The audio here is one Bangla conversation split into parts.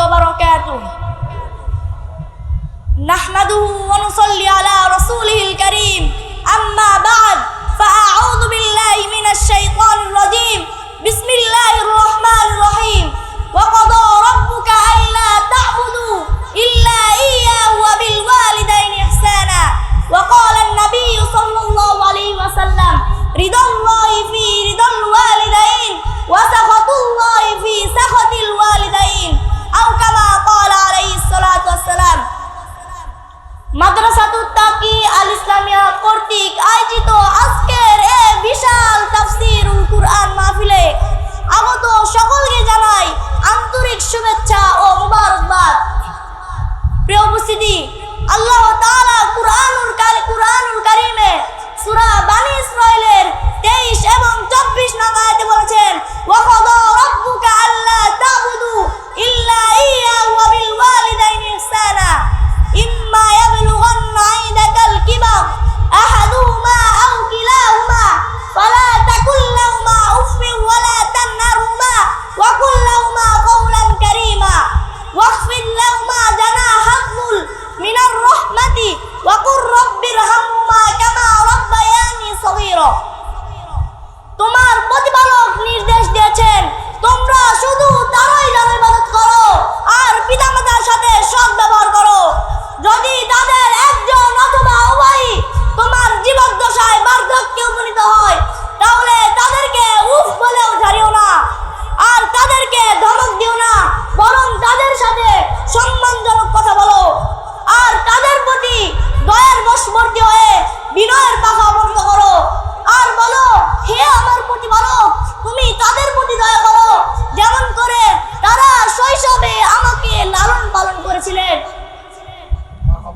وبركاته. نحمده ونصلي على رسوله الكريم.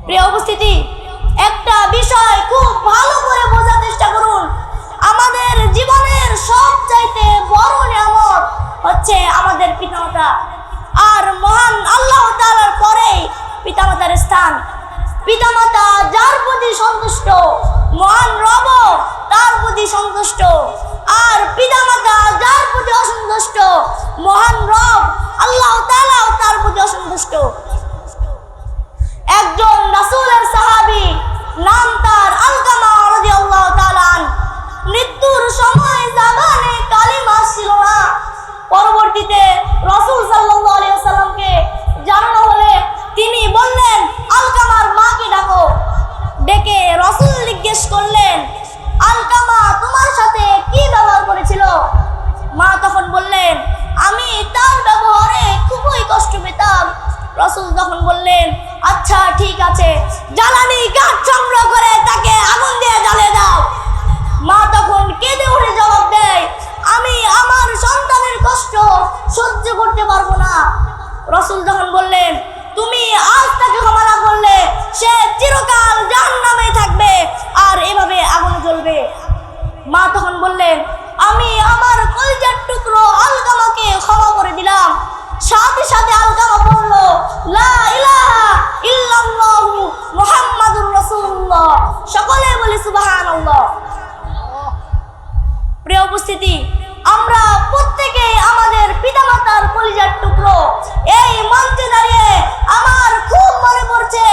প্রিয় উপস্থিতি, একটা বিষয় খুব ভালো করে বোঝার চেষ্টা করুন। আমাদের জীবনের সবচাইতে বড় নিয়ামত হচ্ছে আমাদের পিতামাতা। আর মহান আল্লাহ তাআলার পরে পিতামাতার স্থান। পিতামাতা যার প্রতি সন্তুষ্ট, মহান করলেন আলকামা তোমার সাথে কি ব্যবহার করেছিল? মা তখন বললেন, আমি তার ব্যবহারে খুবই কষ্ট পেতাম। রসুল তখন বললেন আচ্ছা ঠিক আছে। জ্বালানি কাঠ সংগ্রহ করে তাকে সাথে আলকামা বলল, লা ইলাহা ইল্লাল্লাহু মুহাম্মাদুর রাসূলুল্লাহ। সকলে বলি, সুবহানাল্লাহ। প্রিয় উপস্থিতি, আমরা প্রত্যেকেই আমাদের পিতামাতার কলিজার টুকরো। এই মঞ্চে দাঁড়িয়ে আমার খুব মনে পড়ছে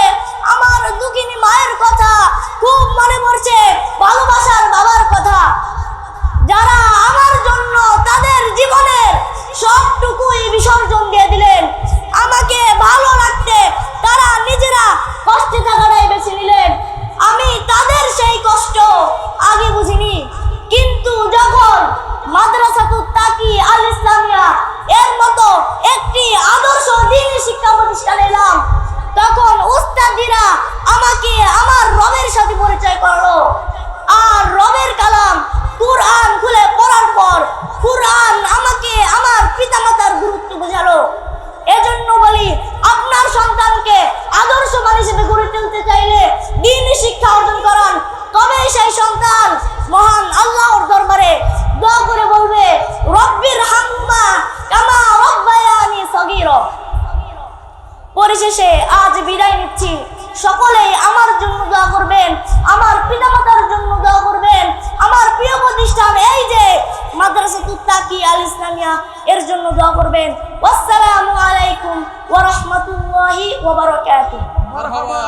প্রতিষ্ঠানে এলাম। তখন উস্তাদিরা আমাকে আমার রবের সাথে পরিচয় করল। আর রবের কালাম কুরআন খুলে পড়ার পর কুরআন আমাকে আমার পিতামাতার গুরুত্ব বোঝালো। এজন্য বলি, আপনার সন্তানকে আদর্শবান হিসেবে গড়ে তুলতে চাইলে দিনই শিক্ষা অর্জন করান। তবে সেই সন্তান মহান পরিশেষে আজ বিদায় নিচ্ছি। সকলেই আমার জন্য দোয়া করবেন, আমার পিতামাতার জন্য দোয়া করবেন, আমার প্রিয় প্রতিষ্ঠান এই যে মাদ্রাসা তুত্তাকি আল ইসলামিয়া, এর জন্য দোয়া করবেন। আসসালামু আলাইকুম ওয়া রাহমাতুল্লাহি ওয়া বারাকাতুহু। মারহাবা।